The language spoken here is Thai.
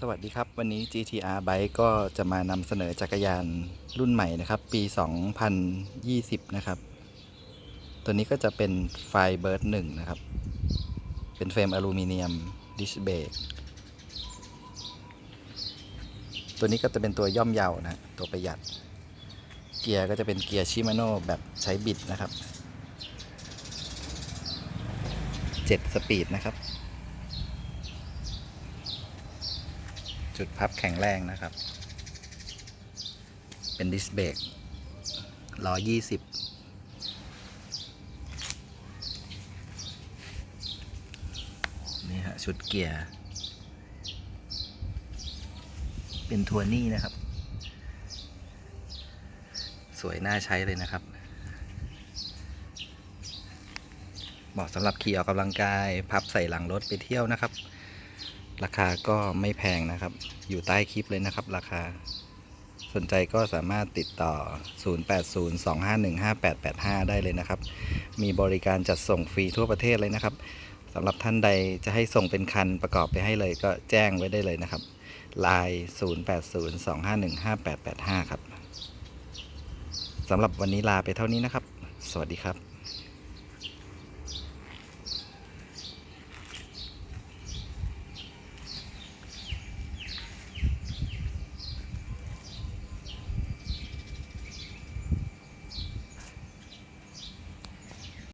สวัสดีครับ วันนี้ GTR Bike ก็จะมานำเสนอจักรยานรุ่นใหม่นะครับ ปี 2020 นะครับ ตัวนี้ก็จะเป็นไฟเบิร์ดหนึ่งนะครับ เป็นเฟรมอลูมิเนียมดิสเบรกตัวนี้ก็จะเป็นตัวย่อมเยานะ ตัวประหยัด เกียร์ก็จะเป็นเกียร์ชิมาโน่แบบใช้บิดนะครับ 7 สปีดนะครับ จุดพับแข็งแรงนะครับ เป็นดิสเบรกล้อยี่สิบนี่ฮะ ชุดเกียร์ เป็นทัวร์นี่นะครับ สวยน่าใช้เลยนะครับ เหมาะสำหรับขี่ออกกำลังกาย พับใส่หลังรถไปเที่ยวนะครับ ราคาก็ไม่แพงนะครับ อยู่ใต้คลิปเลยนะครับ ราคา สนใจก็สามารถติดต่อ 0802515885 ได้เลยนะครับ มีบริการจัดส่งฟรีทั่วประเทศเลยนะครับสำหรับท่านใดจะให้ส่งเป็นคันประกอบไปให้เลยก็แจ้งไว้ได้เลยนะครับไลน์0802515885 ครับสำหรับวันนี้ลาไปเท่านี้นะครับ สวัสดีครับ